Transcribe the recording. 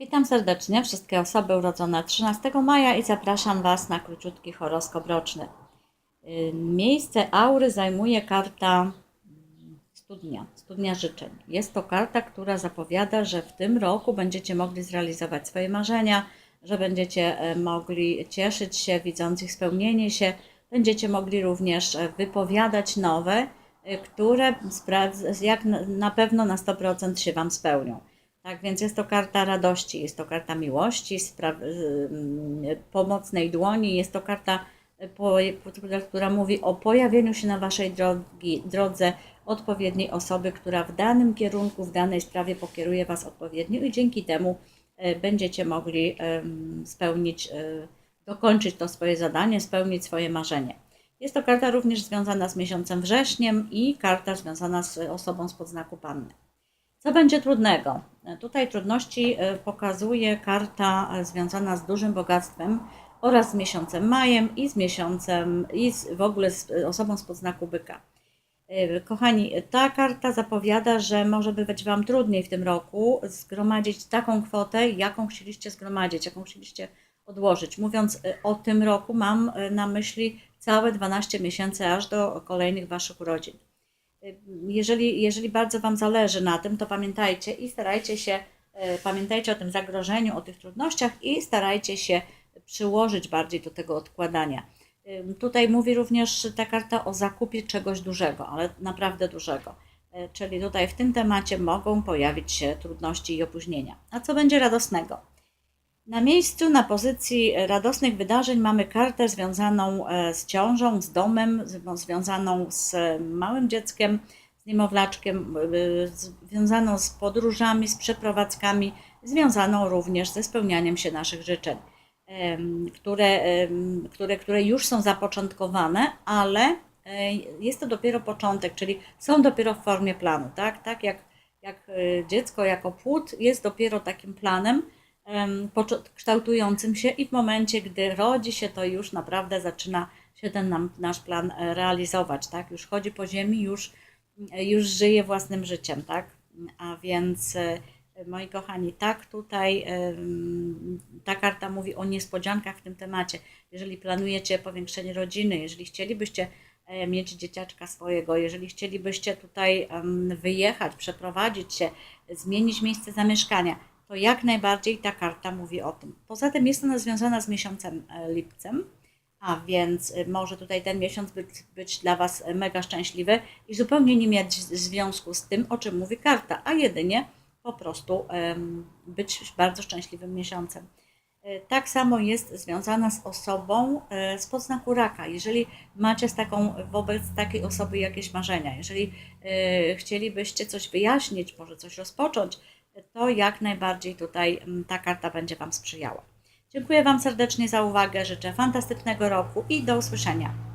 Witam serdecznie wszystkie osoby urodzone 13 maja i zapraszam Was na króciutki horoskop roczny. Y, Miejsce aury zajmuje karta mm, studnia, studnia życzeń. Jest to karta, która zapowiada, że w tym roku będziecie mogli zrealizować swoje marzenia, że będziecie e, mogli cieszyć się, widząc ich spełnienie się. Będziecie mogli również e, wypowiadać nowe, e, które jak na pewno na 100% się Wam spełnią. Tak więc jest to karta radości, jest to karta miłości, ym, pomocnej dłoni, jest to karta, po, która- mówi o pojawieniu się na Waszej drogi, drodze odpowiedniej osoby, która w danym kierunku, w danej sprawie pokieruje Was odpowiednio i dzięki temu y, będziecie mogli spełnić, y, dokończyć to swoje zadanie, spełnić swoje marzenie. Jest to karta również związana z miesiącem wrześniem i karta związana z osobą z podznaku Panny. Co będzie trudnego? Tutaj trudności e, pokazuje karta związana z dużym bogactwem oraz z miesiącem majem i z miesiącem i z, w ogóle z osobą z podznaku byka. E, Kochani, ta karta zapowiada, że może być Wam trudniej w tym roku zgromadzić taką kwotę, jaką chcieliście zgromadzić, jaką chcieliście odłożyć. Mówiąc e, o tym roku, mam na myśli całe 12 miesięcy aż do kolejnych Waszych urodzin jeżeli, jeżeli bardzo Wam zależy na tym, to pamiętajcie i starajcie się, e, pamiętajcie o tym zagrożeniu, o tych trudnościach i starajcie się przyłożyć bardziej do tego odkładania. Tutaj mówi również ta karta o zakupie czegoś dużego, ale naprawdę dużego. E, Czyli tutaj w tym temacie mogą pojawić się trudności i opóźnienia. A co będzie radosnego? Na miejscu, na pozycji radosnych wydarzeń mamy kartę związaną e, z ciążą, z domem, z- związaną z małym dzieckiem, z niemowlaczkiem, e, związaną z podróżami, z przeprowadzkami, związaną również ze spełnianiem się naszych życzeń, które, które, które już są zapoczątkowane, ale e, jest to dopiero początek, czyli są dopiero w formie planu, tak? Tak jak, jak e, dziecko jako płód jest dopiero takim planem, kształtującym się i w momencie, gdy rodzi się, to już naprawdę zaczyna się ten nam, nasz plan e, realizować, tak? Już chodzi po ziemi, już, już żyje własnym życiem, tak? A więc, e, moi kochani, tak tutaj ta karta mówi o niespodziankach w tym temacie. Jeżeli planujecie powiększenie rodziny, jeżeli chcielibyście e, mieć dzieciaczka swojego, jeżeli chcielibyście tutaj wyjechać, przeprowadzić się, zmienić miejsce zamieszkania, to jak najbardziej ta karta mówi o tym. Poza tym jest ona związana z miesiącem e, lipcem, a więc e, może tutaj ten miesiąc być, być dla Was e, mega szczęśliwy i zupełnie nie mieć związku z tym, o czym mówi karta, a jedynie po prostu być bardzo szczęśliwym miesiącem. Tak samo jest związana z osobą e, z podznaku raka. Jeżeli macie z taką, wobec takiej osoby jakieś marzenia, jeżeli chcielibyście coś wyjaśnić, może coś rozpocząć, to jak najbardziej tutaj ta karta będzie Wam sprzyjała. Dziękuję Wam serdecznie za uwagę, życzę fantastycznego roku i do usłyszenia.